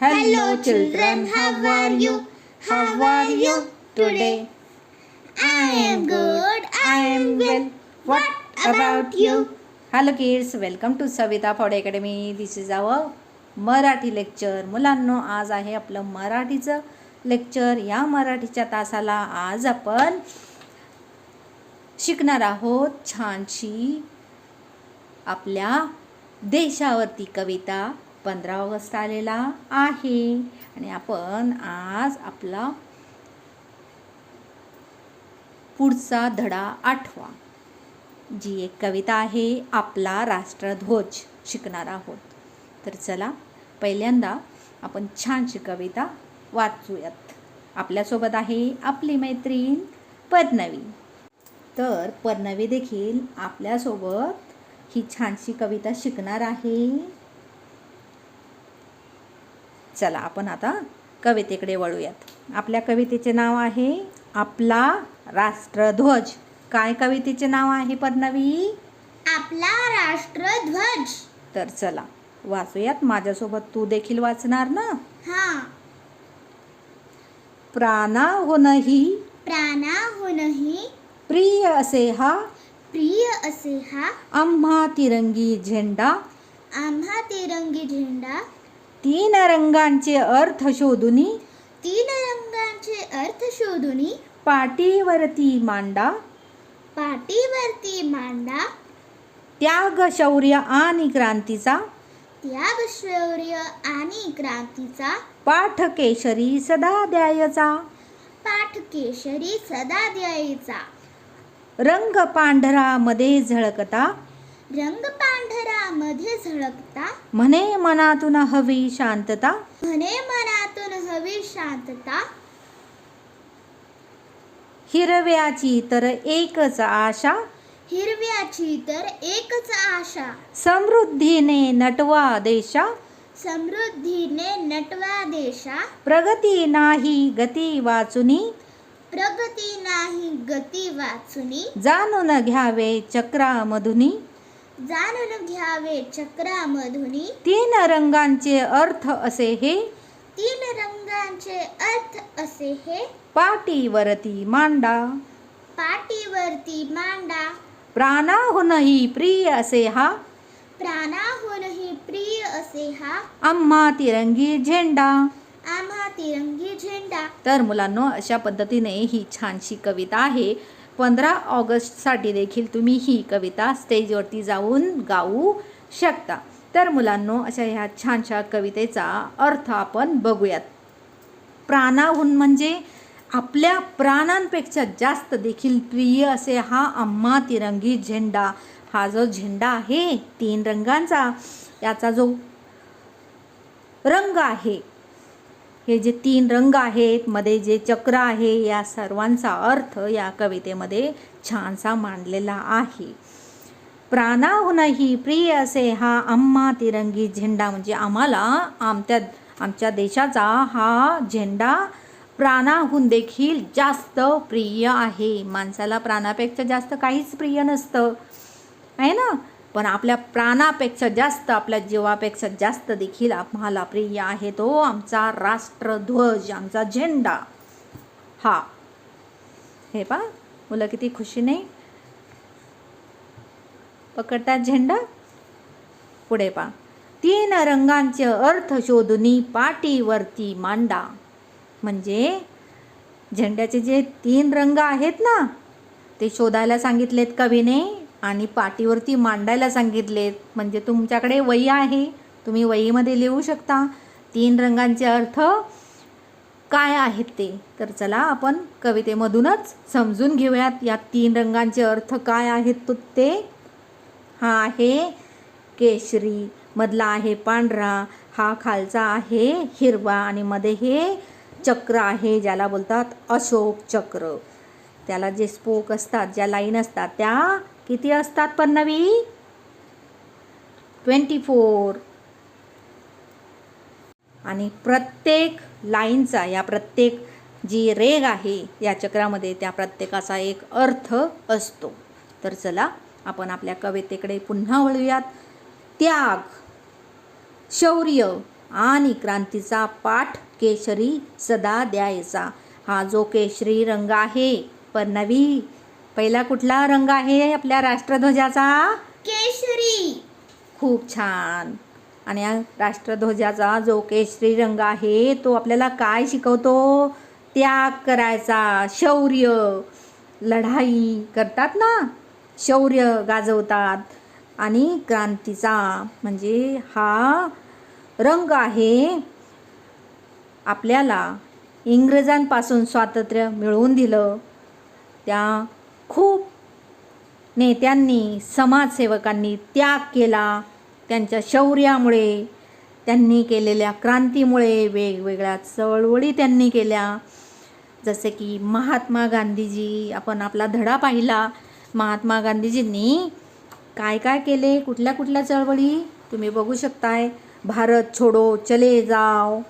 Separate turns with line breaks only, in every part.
Hello children, how are you? How are you today?
I am good.
I am well. What about you? Hello kids, welcome to Savita Ford Academy. This is our Marathi lecture मुलांनो आज आहे आपलं मराठीचं lecture या मराठीच्या तासाला आज आपण शिकणार आहोत छानशी आपल्या देशावरती कविता पंधरा ऑगस्ट आलेला आहे. आणि आपण आज आपला पुढचा धडा आठवा. जी एक कविता आहे आपला राष्ट्रध्वज शिकणार आहोत. तर चला पहिल्यांदा आपण छानशी कविता वाचूयात. आपल्यासोबत आहे आपली मैत्रीण पद्नवी तर पद्नवी देखील आपल्यासोबत ही छानशी कविता शिकणार आहे. चला आपण आता कवितेकडे वळूयात. आपल्या कवितेचे नाव आहे आपला राष्ट्रध्वज. काय कवितेचे नाव आहे पद्नवी
आपला राष्ट्रध्वज.
तर चला वाचूयात. माझ्यासोबत तू देखील वाचणार ना?
हा.
प्राणाहूनही
प्राणाहूनही
प्रिय असे हा.
प्रिय असे हा.
आम्हा तिरंगी झेंडा.
आम्हा तिरंगी झेंडा.
तीन रंगांचे अर्थ शोधुनी.
तीन रंगांचे अर्थ शोधुनी.
पाटीवरती मांडा.
पाटीवरती मांडा.
त्याग शौर्य आणि क्रांतीचा.
त्याग शौर्य आणि क्रांतीचा.
पाठ केशरी सदा द्यायचा.
पाठ केशरी सदा द्यायचा.
रंग पांढरा मध्ये झळकता.
रंग पांढरा मध्ये झळकता.
म्हणे मनातून हवी शांतता.
म्हणे मनातून हवी शांतता.
हिरव्याची तर एकच आशा.
हिरव्याची तर एकच आशा.
समृद्धीने नटवा देशा.
समृद्धीने नटवा देशा.
प्रगती नाही गती वाचुनी.
प्रगती नाही गती वाचुनी.
जाणून घ्यावे चक्रामधुनी.
जाणून घ्यावे चक्रामधुनी
तीन रंगांचे अर्थ असे हे.
तीन रंगांचे अर्थ असे हे.
पाटीवरती मांडा.
पाटीवरती मांडा.
प्राणाहूनही प्रिय असे हा.
प्राणाहूनही प्रिय असे हा.
आम्हा तिरंगी झेंडा.
आम्हा तिरंगी झेंडा.
तर मुलांनो अशा पद्धतीने ही छानशी कविता आहे. पंधरा ऑगस्टसाठी देखील तुम्ही ही कविता स्टेजवरती जाऊन गाऊ शकता. तर मुलांनो अशा ह्या छानशा कवितेचा अर्थ आपण बघूयात. प्राणाहून म्हणजे आपल्या प्राणांपेक्षा जास्त देखील प्रिय असे हा आम्हा तिरंगी झेंडा. हा जो झेंडा आहे तीन रंगांचा याचा जो रंग आहे हे जे तीन रंग आहेत मध्ये जे चक्र आहे या सर्वांचा अर्थ या कवितेमध्ये छानसा मांडलेला आहे. प्राणाहूनही प्रिय असे हा आम्हा तिरंगी झेंडा म्हणजे आम्हाला आमच्या आमच्या देशाचा हा झेंडा प्राणाहून देखील जास्त प्रिय आहे. माणसाला प्राणापेक्षा जास्त काहीच प्रिय नसतं. आहे ना? पण आपल्या प्राणापेक्षा जास्त आपल्या जीवापेक्षा जास्त देखील आम्हाला प्रिय आहे तो आमचा राष्ट्रध्वज आमचा झेंडा. हा. हे पा मुलं किती खुशीने पकडतात झेंडा? पुढे पा तीन रंगांचे अर्थ शोधुनी पाटीवरती मांडा. म्हणजे झेंड्याचे जे तीन रंग आहेत ना ते शोधायला सांगितलेत कवीने. आणि पाटीवरती मांडायला सांगितलेत म्हणजे तुमच्याकडे वही आहे तुम्ही वहीमध्ये लिहू शकता. तीन रंगांचे अर्थ काय आहेत ते? तर चला आपण कवितेमधूनच समजून घेऊयात. या तीन रंगांचे अर्थ काय आहेत तो ते? हा आहे केशरी मधला आहे पांढरा हा खालचा आहे हिरवा आणि मध्ये हे चक्र आहे ज्याला बोलतात अशोक चक्र. त्याला जे स्पोक असतात ज्या लाईन असतात त्या किती असतात पन्नवी ट्वेंटी फोर आणि प्रत्येक लाईनचा या प्रत्येक जी रेग आहे या चक्रामध्ये त्या प्रत्येकाचा एक अर्थ असतो. तर चला आपण आपल्या कवितेकडे पुन्हा वळूयात. त्याग शौर्य आणि क्रांतीचा पाठ केशरी सदा द्यायचा. हा जो केशरी रंग आहे पन्नवी पहिला कुठला रंग आहे आपल्या राष्ट्रध्वजाचा?
केशरी.
खूप छान. आणि राष्ट्रध्वजाचा जो केशरी रंग आहे तो आपल्याला काय शिकवतो? त्याग करायचा शौर्य. लढाई करतात ना? शौर्य गाजवतात. आणि क्रांतीचा म्हणजे हा रंग आहे आपल्याला इंग्रजांपासून स्वातंत्र्य मिळवून दिलं. त्या खूप नेत्यांनी समाजसेवकांनी त्याग केला. त्यांच्या शौर्यामुळे त्यांनी केलेल्या क्रांतीमुळे वेगवेगळ्या चळवळी त्यांनी केल्या. जसे की महात्मा गांधीजी आपण आपला धडा पाहिला. महात्मा गांधीजींनी काय काय केले? कुठल्या कुठल्या चळवळी? तुम्ही बघू शकताय. भारत छोडो चले जाओ.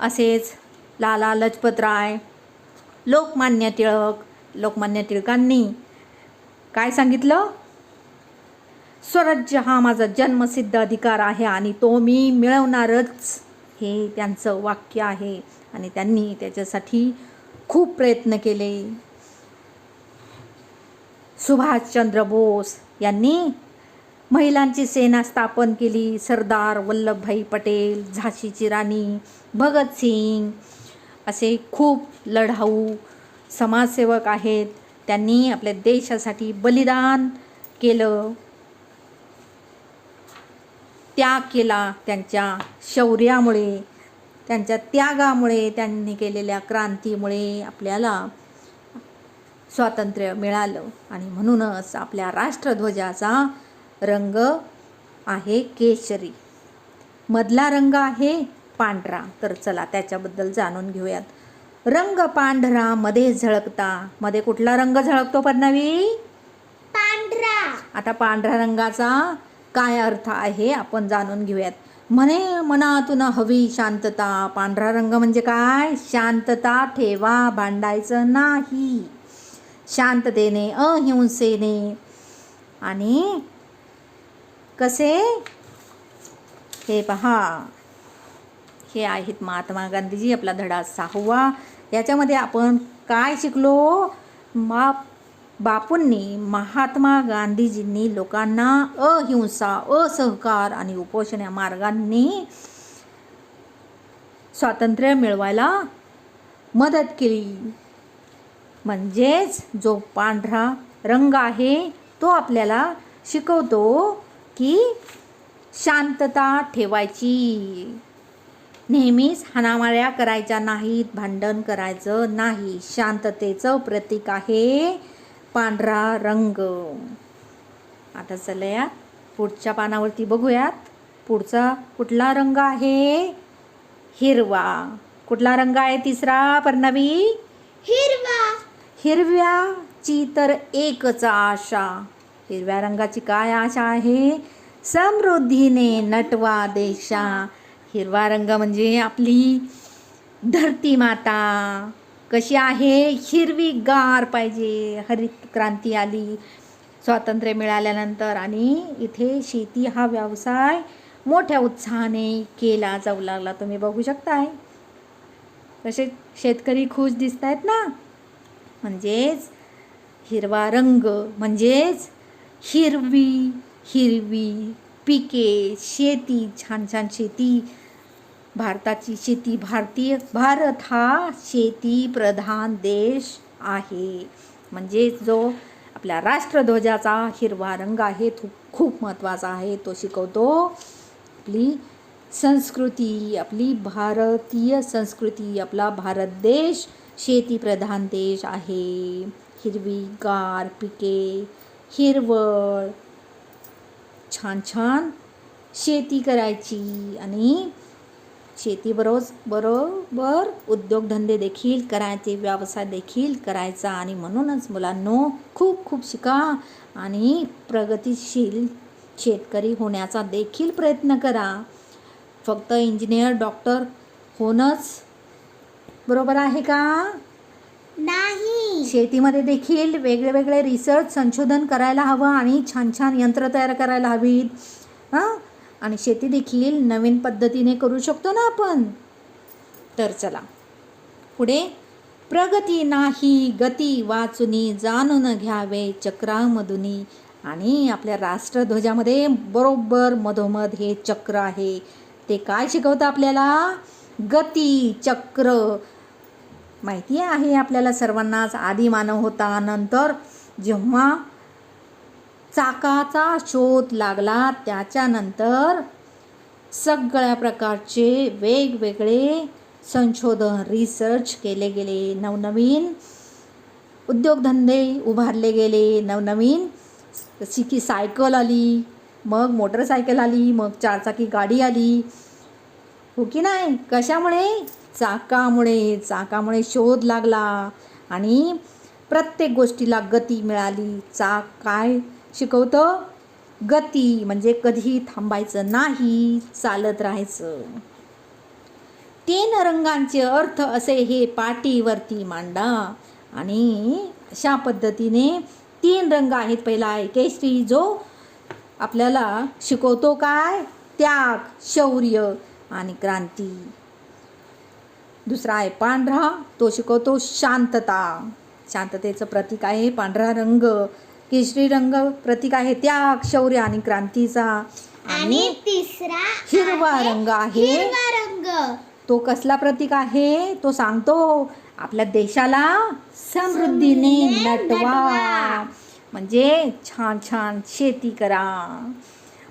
असेच लाला लजपतराय लोकमान्य टिळक लोकमान्य टिळकांनी काय सांगितलं? स्वराज्य हा माझा जन्मसिद्ध अधिकार आहे आणि तो मी मिळवणारच हे त्यांचं वाक्य आहे. आणि त्यांनी त्याच्यासाठी खूप प्रयत्न केले. सुभाषचंद्र बोस यांनी महिलांची सेना स्थापन केली. सरदार वल्लभभाई पटेल झाशीची राणी भगतसिंग असे खूप लढाऊ समाजसेवक आहेत. त्यांनी आपल्या देशासाठी बलिदान केलं. त्याग केला त्यांच्या शौर्यामुळे त्यांच्या त्यागामुळे त्यांनी केलेल्या क्रांतीमुळे आपल्याला स्वातंत्र्य मिळालं. आणि म्हणूनच आपल्या राष्ट्रध्वजाचा रंग आहे केशरी. मधला रंग आहे पांढरा. तर चला त्याच्याबद्दल जाणून घेऊयात. रंग पांढरा मध्ये झळकता. मध्ये कुठला रंग झळकतो पद्मवी?
पांढरा.
आता पांढऱ्या रंगाचा काय अर्थ आहे आपण जाणून घेऊयात. म्हणे मनातून हवी शांतता. पांढरा रंग म्हणजे काय? शांतता ठेवा भांडायचं नाही. शांततेने अहिंसेने. आणि कसे? हे पहा. हे आहेत महात्मा गांधीजी आपला धडा सहावा. याच्यामध्ये आपण काय शिकलो? मा बापूंनी महात्मा गांधीजींनी लोकांना अहिंसा असहकार आणि उपोषण या मार्गांनी स्वातंत्र्य मिळवायला मदत केली. म्हणजेच जो पांढरा रंग आहे तो आपल्याला शिकवतो की शांतता ठेवायची. नेहमीच हाणामाऱ्या करायच्या नाहीत भांडण करायचं नाही. शांततेचं प्रतीक आहे पांढरा रंग. आता चलूयात पुढच्या पानावरती बघूयात. पुढचा कुठला रंग आहे? हिरवा. कुठला रंग आहे तिसरा पर्णवी?
हिरवा.
हिरव्याची तर एकच आशा. हिरव्या रंगाची काय आशा आहे? समृद्धीने नटवा देशा. हिरवा रंग म्हणजे आपली धरती माता. कशी आहे? हिरवी गार पाहिजे. हरित क्रांती आली. स्वातंत्र्य मिळाल्यानंतर आणि इथे शेती हा व्यवसाय मोठ्या उत्साहाने केला जाऊ लागला. तुम्ही बघू शकताय. तसे शेतकरी खुश दिसत आहेत ना? म्हणजेच हिरवा रंग म्हणजेच हिरवी हिरवी पिके शेती छान छान शेती. भारताची शेती भारतीय भारत हा शेती प्रधान देश आहे. म्हणजे जो आपल्या राष्ट्रध्वजाचा हिरवा रंग आहे तो खूप महत्त्वाचा आहे. तो शिकवतो आपली संस्कृती आपली भारतीय संस्कृती आपला भारत देश शेतीप्रधान देश आहे. हिरवीगार पिके हिरवळ छान छान शेती करायची आणि शेतीबरोबर बरोबर उद्योगधंदे देखील करायचे व्यवसाय देखील करायचा आणि म्हणूनच मुलांनो खूप खूप शिका आणि प्रगतिशील शेतकरी होण्याचा देखील प्रयत्न करा. फक्त इंजिनियर डॉक्टर होणंच बरोबर आहे का?
नाही.
शेतीमध्ये देखील वेगळे वेगळे रिसर्च संशोधन करायला हवं आणि छान छान यंत्र तयार करायला हवीत. हां? आणि शेती देखील नवीन पद्धतीने करू शकतो ना आपण? तर चला. पुढे प्रगती नाही गती वाचुनी जाणून घ्यावे चक्रामधुनी. आणि आपल्या राष्ट्रध्वजामध्ये बरोबर मधोमध हे चक्र आहे. ते काय शिकवतं आपल्याला? गती चक्र. माहिती आहे आपल्याला सर्वांनाच? आदिमानव होता नंतर जेव्हा चाकाचा शोध लागला. त्याच्यानंतर सगळ्या प्रकारचे वेगवेगळे संशोधन रिसर्च केले गेले. नवनवीन उद्योगधंदे उभारले गेले. नवनवीन जशी की सायकल आली मग मोटरसायकल आली मग चारचाकी गाडी आली. हो की नाही? कशामुळे? चाकामुळे. चाकामुळे शोध लागला आणि प्रत्येक गोष्टीला गती मिळाली. चाक काय शिकवतं गती म्हणजे कधी थांबायचं नाही चालत राहायचं. तीन रंगांचे अर्थ असे हे पाटीवरती मांडा. आणि अशा पद्धतीने तीन रंग आहेत पहिला आहे केशरी जो आपल्याला शिकवतो काय? त्याग शौर्य आणि क्रांती. दुसरा आहे पांढरा तो शिकवतो शांतता. शांततेचं प्रतीक आहे पांढरा रंग. केशरी रंग प्रतीक आहे त्याग शौर्य आणि क्रांतीचा.
आणि तिसरा
हिरवा रंग आहे.
हिरवा रंग.
तो कसला प्रतीक आहे? तो सांगतो आपल्या देशाला समृद्धीने नटवा. म्हणजे छान छान शेती करा.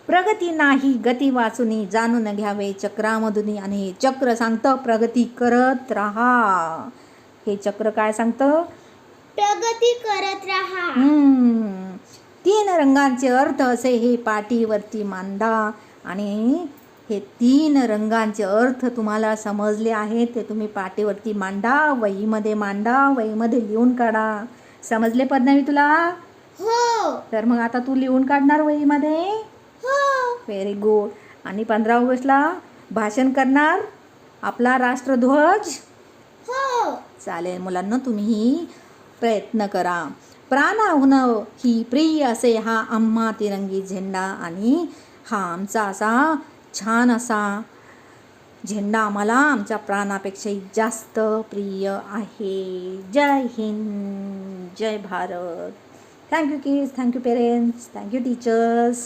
प्रगती नाही गती वाचुनी जाणून घ्यावे चक्रामधुनी. आणि हे चक्र सांगतं प्रगती करत राहा. हे चक्र काय सांगतं?
प्रगती करत राहा.
तीन रंगांचे अर्थ असे हे पाटीवरती मांडा आणि हे तीन रंगांचे अर्थ तुम्हाला समजले आहेत ते तुम्ही पाटीवरती मांडा वहीमध्ये मांडा वहीमध्ये लिहून काढा. समजले पद्मावी तुला?
हो.
तर मग आता तू लिहून काढणार वहीमध्ये?
हो.
व्हेरी गुड आणि पंधरा ऑगस्टला भाषण करणार आपला राष्ट्रध्वज?
हो.
चालेल मुलांना तुम्ही प्रयत्न करा प्राणाहुन ही प्रिय असे हा आम्हा तिरंगी झेंडा आणि हा आमचा असा छान असा झेंडा आम्हाला आमच्या प्राणापेक्षाही जास्त प्रिय आहे जय हिंद जय Bharat thank you kids thank you parents thank you teachers